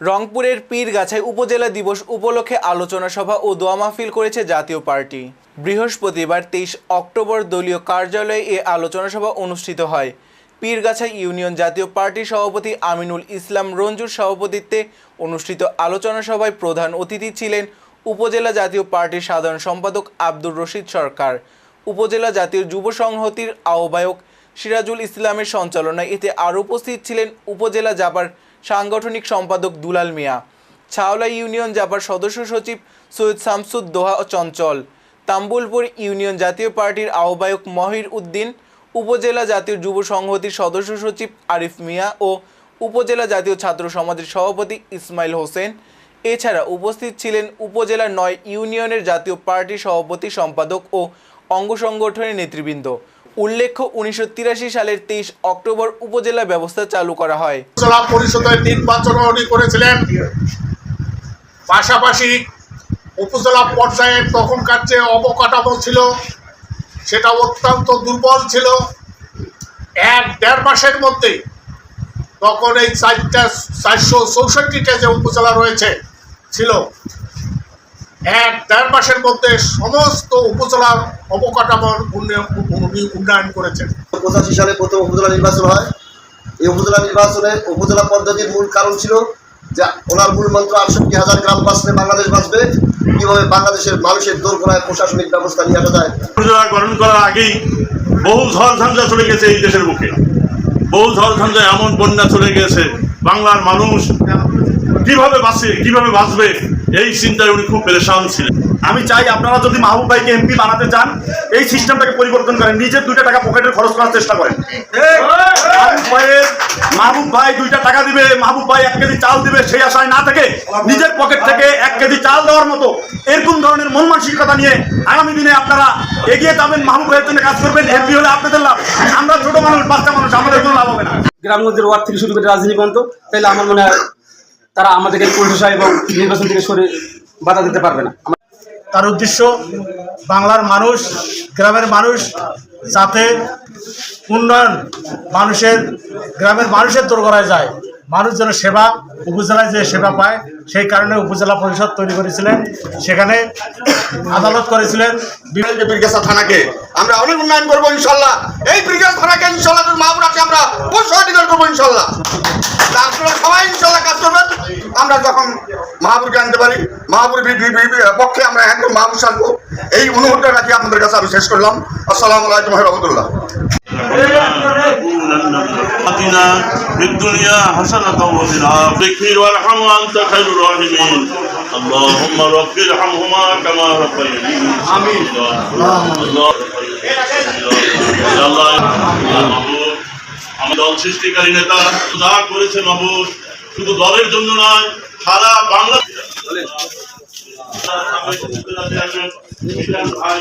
রংপুরের পীরগাছায় উপজেলা দিবস উপলক্ষে আলোচনা সভা ও দোয়া মাহফিল করেছে জাতীয় পার্টি। বৃহস্পতিবার তেইশ অক্টোবর দলীয় কার্যালয়ে এ আলোচনা সভা অনুষ্ঠিত হয়। পীরগাছা ইউনিয়ন জাতীয় পার্টির সভাপতি আমিনুল ইসলাম রঞ্জুর সভাপতিত্বে অনুষ্ঠিত আলোচনা সভায় প্রধান অতিথি ছিলেন উপজেলা জাতীয় পার্টির সাধারণ সম্পাদক আব্দুর রশিদ সরকার। উপজেলা জাতীয় যুব সংহতির আহ্বায়ক সিরাজুল ইসলামের সঞ্চালনায় এতে আরও উপস্থিত ছিলেন উপজেলা জাপার সাংগঠনিক সম্পাদক দুলাল মিয়া ছাওলা ইউনিয়ন জাপার সদস্য সচিব সৈয়দ শামসুদ দোহা চঞ্চল, তাম্বুলপুর ইউনিয়ন জাতীয় পার্টির আহ্বায়ক মহির উদ্দিন, উপজেলা জাতীয় যুব সংহতির সদস্য সচিব আরিফ মিয়া ও উপজেলা জাতীয় ছাত্র সমাজের সভাপতি ইসমাইল হোসেন। এছাড়া উপস্থিত ছিলেন উপজেলার নয় ইউনিয়নের জাতীয় পার্টির সভাপতি সম্পাদক ও অঙ্গ সংগঠনের নেতৃবৃন্দ। উল্লেখ্য, উনিশশো তিরাশি সালের তেইশ অক্টোবর উপজেলা ব্যবস্থা চালু করা হয়। জেলা পরিষদের নির্বাচন উনি করেছিলেন। পাশাপাশি উপজেলা পর্যায়ে তখনকার যে অবকাঠামো ছিল, সেটা অত্যন্ত দুর্বল ছিল। এক দেড় মাসের মধ্যে তখন এই চারটা চারশো চৌষট্টিটা যে উপজেলা রয়েছে, ছিল এক দেড় মাসের মধ্যে সমস্ত উপজেলার অবকাঠামোর উন্নয়ন উনি উন্নয়ন করেছেন। পঁচাশি সালে প্রথম উপজেলা নির্বাচন হয়। এই উপজেলা নির্বাচনে উপজেলা পদ্ধতির মূল কারণ ছিল যে ওনার মূল মন্ত্র আটষট্টি হাজার গ্রাম বাঁচলে বাংলাদেশ বাঁচবে। কীভাবে বাংলাদেশের মানুষের দোরগোড়ায় প্রশাসনিক ব্যবস্থা নিয়ে আসা যায়। উপজেলা গঠন করার আগেই বহু ঝড় ঝঞ্ঝা চলে গেছে এই দেশের বুকে। বহু ঝড় ঝঞ্ঝা এমন বন্যা চলে গেছে। বাংলার মানুষ কীভাবে বাঁচে কীভাবে বাঁচবে? এই চিন্তায় উনি খুব পেরেশান ছিলেন। আমি চাই আপনারা যদি মাহবুব ভাইকে এমপি বানাতে চান, এই সিস্টেমটাকে পরিবর্তন করেন নিজের দুইটা টাকা পকেটে খরচ করার চেষ্টা করেন। মাহবুব ভাই দুইটা টাকা দিবে, মাহবুব ভাই এক কেজি চাল দিবে, সেই আশায় না থেকে নিজের পকেট থেকে এক কেজি চাল দেওয়ার মতো এরকম ধরনের মন মানসিকতা নিয়ে আগামী দিনে আপনারা এগিয়ে যাবেন, মাহবুব ভাইয়ের জন্য কাজ করবেন, এমপি হলে আপনাদের লাভ। আমরা ছোট মানুষ, বাচ্চা মানুষ, আমাদের কোনো লাভ হবে না। গ্রামগঞ্জের ওয়ার্ড থেকে শুরু করে রাজনীতি পর্যন্ত, তাহলে আমার মনে হয় তারা আমাদেরকে পরিষেবা এবং নির্বাচন থেকে সরে বাধা দিতে পারবে না। তার উদ্দেশ্য বাংলার মানুষ গ্রামের মানুষ যাতে উন্নয়ন মানুষের গ্রামের মানুষের দোরগড়ায় যায়। মানুষ যেন সেবা উপজেলায় যে সেবা পায় সেই কারণে উপজেলা পরিষদ তৈরি করেছিলেন। সেখানে আদালত করেছিলেন। বিভিন্ন বীরগাছা থানাকে আমরা অনেক উন্নয়ন করব ইনশাল্লাহ। এই বীরগাছা থানাকে ইনশাল্লাহ মাহবুরাকে আমরা প্রসারিত করব ইনশাল্লাহ তা আপনারা সবাই ইনশাল্লাহ কাজ করবেন আমরা যখন মাহবুরকে আনতে পারি মাহবুর পক্ষে আমরা একদম মাহবুর সাজবো এই অনুভূতিটা রাখি আপনাদের কাছে আমি শেষ করলাম আসসালামু আলাইকুম রহমতুল্লাহ آتنا في الدنيا حسنة وفي الآخرة وارحم وأنت خير الراحمين اللهم رب ارحمهما كما ربياني آمين الله আল্লাহ মাহবুব আমার দল সৃষ্টিকারী নেতা যা করেছে মাহবুব শুধু দলের জন্য নয় সারা বাংলা ভাই